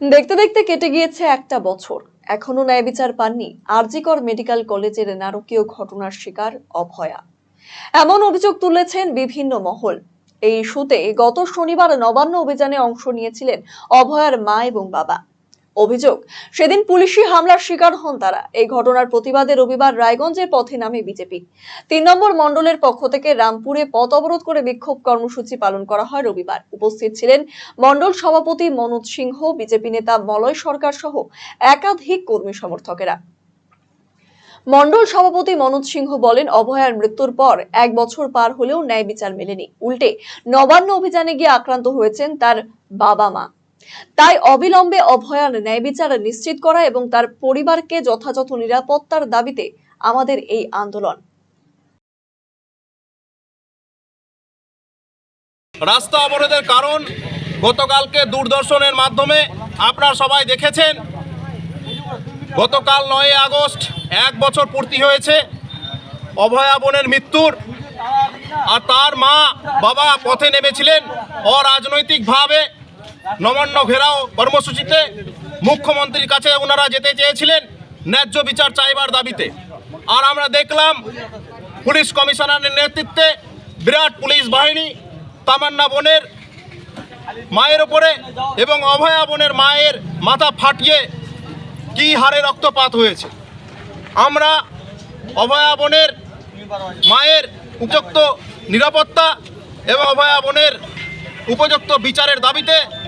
দেখতে দেখতে কেটে গিয়েছে একটা বছর। এখনও ন্যায় বিচার পাননি। আরজিকর মেডিকেল কলেজের নারকীয় ঘটনার শিকার অভয়া। এমন অভিযোগ তুলেছেন বিভিন্ন মহল। এই ইস্যুতে গত শনিবার নবান্ন অভিযানে অংশ নিয়েছিলেন অভয়ার মা এবং বাবা। অভিযোগ। সেদিন পুলিশি হামলার শিকার হন তারা। এই ঘটনার প্রতিবাদে রবিবার রায়গঞ্জের পথে নামে বিজেপি। তিন নম্বর মণ্ডলের পক্ষ থেকে রামপুরে পথ অবরোধ করে বিক্ষোভ কর্মসূচি পালন করা হয় রবিবার। উপস্থিত ছিলেন মণ্ডল সভাপতি মনোজ সিংহ, বিজেপি নেতা মলয় সরকার সহ একাধিক কর্মী সমর্থকেরা। মণ্ডল সভাপতি মনোজ সিংহ বলেন, অভয়ার মৃত্যুর পর এক বছর পার হলেও ন্যায় বিচার মেলেনি। উল্টে নবান্ন অভিযানে গিয়ে আক্রান্ত হয়েছেন তার বাবা মা। তাই অবিলম্বে অভয়ার ন্যায় বিচার নিশ্চিত করা এবং তার পরিবারকে যথাযথ নিরাপত্তার দাবিতে আমাদের এই আন্দোলন। রাস্তা অবরোধের কারণ গতকালকে দূরদর্শনের মাধ্যমে আপনারা সবাই দেখেছেন। গতকাল নয় আগস্ট, এক বছর পূর্তি হয়েছে। অভয়া বোনের মৃত্যুর। আর তার মা বাবা পথে নেমেছিলেন অরাজনৈতিকভাবে। নবান্ন ঘেরাও কর্মসূচিতে মুখ্যমন্ত্রীর কাছে ওনারা যেতে চেয়েছিলেন, ন্যায্য বিচার চাইবার দাবিতে। আর আমরা দেখলাম, পুলিশ কমিশনারের নেতৃত্বে বিরাট পুলিশ বাহিনী তামান্না বোনের মায়ের ওপরে এবং অভয়া বোনের মায়ের মাথা ফাটিয়ে কি হারে রক্তপাত হয়েছে। আমরা অভয়া বোনের মায়ের উপযুক্ত নিরাপত্তা এবং অভয়া বোনের উপযুক্ত বিচারের দাবিতে